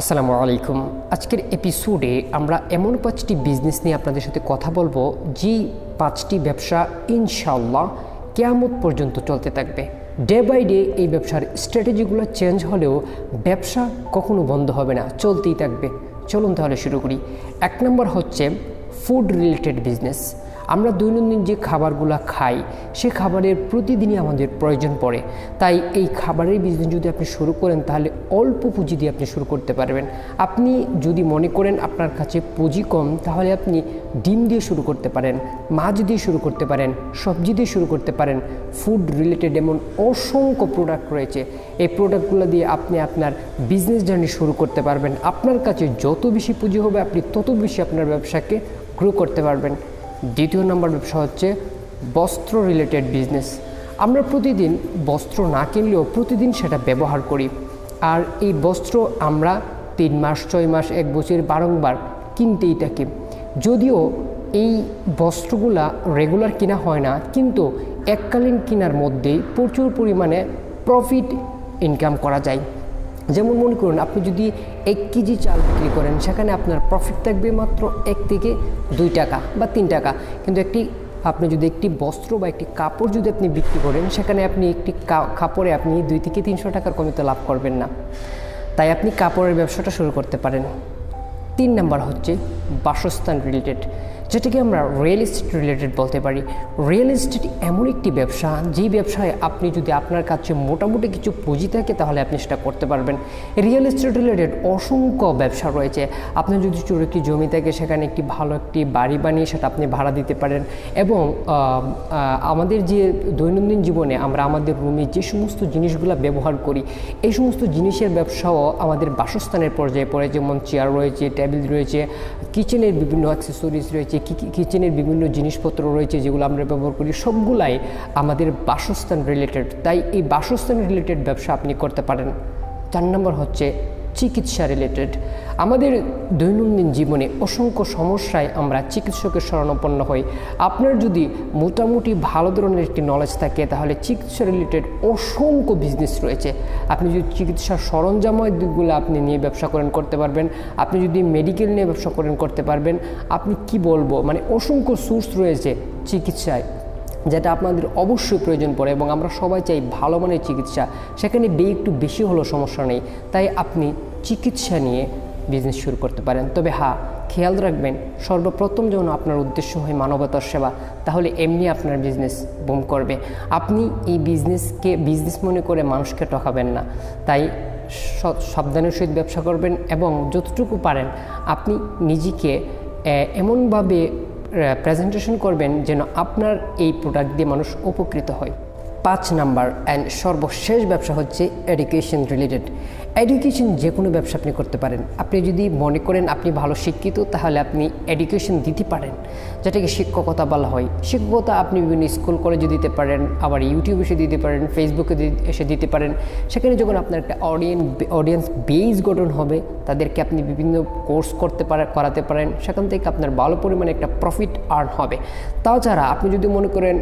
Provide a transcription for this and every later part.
আসসালামু আলাইকুম। আজকের এপিসোডে আমরা এমন পাঁচটি বিজনেস নিয়ে আপনাদের সাথে কথা বলব যে পাঁচটি ব্যবসা ইনশাল্লাহ কেয়ামত পর্যন্ত চলতে থাকবে। ডে বাই ডে এই ব্যবসার স্ট্র্যাটেজিগুলো চেঞ্জ হলেও ব্যবসা কখনো বন্ধ হবে না, চলতেই থাকবে। চলুন তাহলে শুরু করি। এক নম্বর হচ্ছে ফুড রিলেটেড বিজনেস আমরা দৈনন্দিন যে খাবারগুলো খাই, সে খাবারের প্রতিদিনই আমাদের প্রয়োজন পড়ে। তাই এই খাবারের বিজনেস যদি আপনি শুরু করেন, তাহলে অল্প পুঁজি দিয়ে আপনি শুরু করতে পারবেন। আপনি যদি মনে করেন আপনার কাছে পুঁজি কম, তাহলে আপনি ডিম দিয়ে শুরু করতে পারেন, মাছ দিয়ে শুরু করতে পারেন, সবজি দিয়ে শুরু করতে পারেন ফুড রিলেটেড এমন অসংখ্য প্রোডাক্ট রয়েছে। এই প্রোডাক্টগুলো দিয়ে আপনি আপনার বিজনেস জার্নি শুরু করতে পারবেন। আপনার কাছে যত বেশি পুঁজি হবে, আপনি তত বেশি আপনার ব্যবসাকে গ্রো করতে পারবেন। দ্বিতীয় নম্বর ব্যবসা হচ্ছে বস্ত্র রিলেটেড বিজনেস আমরা প্রতিদিন বস্ত্র না কিনলেও প্রতিদিন সেটা ব্যবহার করি। আর এই বস্ত্র আমরা তিন মাস, ছয় মাস, এক বছর বারংবার কিনতেই থাকি। যদিও এই বস্ত্রগুলা রেগুলার কিনা হয় না, কিন্তু এককালীন কেনার মধ্যেই প্রচুর পরিমাণে প্রফিট ইনকাম করা যায়। যেমন মনে করুন, আপনি যদি এক কেজি চাল বিক্রি করেন, সেখানে আপনার প্রফিট থাকবে মাত্র এক থেকে দুই টাকা বা তিন টাকা। কিন্তু একটি, আপনি যদি একটি বস্ত্র বা একটি কাপড় যদি আপনি বিক্রি করেন, সেখানে আপনি একটি কাপড়ে আপনি দুই থেকে তিনশো টাকার কমে তো লাভ করবেন না। তাই আপনি কাপড়ের ব্যবসাটা শুরু করতে পারেন। তিন নাম্বার হচ্ছে বাসস্থান রিলেটেড যেটাকে আমরা রিয়েল এস্টেট রিলেটেড বলতে পারি। রিয়েল এস্টেট এমন একটি ব্যবসা, যেই ব্যবসায় আপনি যদি আপনার কাছে মোটামুটি কিছু পুঁজি থাকে, তাহলে আপনি সেটা করতে পারবেন। রিয়েল এস্টেট রিলেটেড অসংখ্য ব্যবসা রয়েছে। আপনার যদি চুর একটি জমি থাকে, সেখানে একটি ভালো একটি বাড়ি বানিয়ে সেটা আপনি ভাড়া দিতে পারেন। এবং আমাদের যে দৈনন্দিন জীবনে আমরা আমাদের রুমে যে সমস্ত জিনিসগুলো ব্যবহার করি, এই সমস্ত জিনিসের ব্যবসাও আমাদের বাসস্থানের পর্যায়ে পড়ে। যেমন চেয়ার রয়েছে টেবিল রয়েছে কিচেনের বিভিন্ন অ্যাক্সেসরিজ রয়েছে কিচেনের বিভিন্ন জিনিসপত্র রয়েছে যেগুলো আমরা ব্যবহার করি, সবগুলাই আমাদের বাসস্থান রিলেটেড তাই এই বাসস্থান রিলেটেড ব্যবসা আপনি করতে পারেন। চার নম্বর হচ্ছে চিকিৎসা রিলেটেড আমাদের দৈনন্দিন জীবনে অসংখ্য সমস্যায় আমরা চিকিৎসকের শরণাপন্ন হই। আপনার যদি মোটামুটি ভালো ধরনের একটি নলেজ থাকে, তাহলে চিকিৎসা রিলেটেড অসংখ্য বিজনেস রয়েছে। আপনি যদি চিকিৎসার সরঞ্জামের দিকগুলো আপনি নিয়ে ব্যবসা করেন, করতে পারবেন। আপনি যদি মেডিকেল নিয়ে ব্যবসা করেন, করতে পারবেন। আপনি কি বলব? মানে অসংখ্য সোর্স রয়েছে চিকিৎসায়। যেটা আপনাদের অবশ্যই প্রয়োজন পড়ে এবং আমরা সবাই চাই ভালো মানের চিকিৎসা। সেখানে ব্যয় একটু বেশি হলেও সমস্যা নেই। তাই আপনি চিকিৎসা নিয়ে বিজনেস শুরু করতে পারেন। তবে হ্যাঁ খেয়াল রাখবেন, সর্বপ্রথম যেন আপনার উদ্দেশ্য হয় মানবতার সেবা, তাহলে এমনি আপনার বিজনেস বুম করবে। আপনি এই বিজনেসকে বিজনেস মনে করে মানুষকে ঠকাবেন না। তাই সাবধানের সহিত ব্যবসা করবেন এবং যতটুকু পারেন, আপনি নিজেকে এমনভাবে প্রেজেন্টেশন করবেন যেন আপনার এই প্রোডাক্ট দিয়ে মানুষ উপকৃত হয়। পাঁচ নাম্বার অ্যান্ড সর্বশেষ ব্যবসা হচ্ছে এডুকেশন রিলেটেড এডুকেশন যে কোনো ব্যবসা আপনি করতে পারেন। আপনি যদি মনে করেন আপনি ভালো শিক্ষিত, তাহলে আপনি এডুকেশন দিতে পারেন। যেটাকে শিক্ষকতা বলা হয়। শিক্ষকতা আপনি বিভিন্ন স্কুল কলেজে দিতে পারেন, আবার ইউটিউবে এসে দিতে পারেন ফেসবুকে এসে দিতে পারেন। সেখানে যখন আপনার একটা অডিয়েন্স অডিয়েন্স বেস গঠন হবে, তাদেরকে আপনি বিভিন্ন কোর্স করতে পারে, করাতে পারেন। সেখান থেকে আপনার ভালো পরিমাণে একটা প্রফিট আর্ন হবে। তাছাড়া আপনি যদি মনে করেন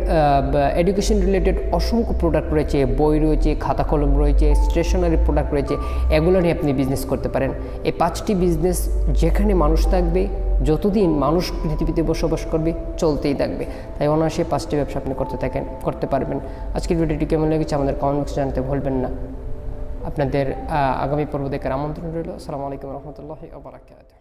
এডুকেশন রিলেটেড অসংখ্য প্রোডাক্ট রয়েছে, বই রয়েছে খাতা কলম রয়েছে স্টেশনারি প্রোডাক্ট রয়েছে এগুলো নিয়ে আপনি বিজনেস করতে পারেন। এই পাঁচটি বিজনেস যেখানে মানুষ থাকবে, যতদিন মানুষ পৃথিবীতে বসবাস করবে, চলতেই থাকবে। তাই অনায়াসে পাঁচটি ব্যবসা আপনি করতে থাকেন, করতে পারবেন। আজকের ভিডিওটি কেমন লেগেছে আমাদের কমেন্ট বক্সে জানতে ভুলবেন না। আপনাদের আগামী পর্ব দেখার আমন্ত্রণ রইল। আসসালামু আলাইকুম রহমতুল্লাহি আবরাকাত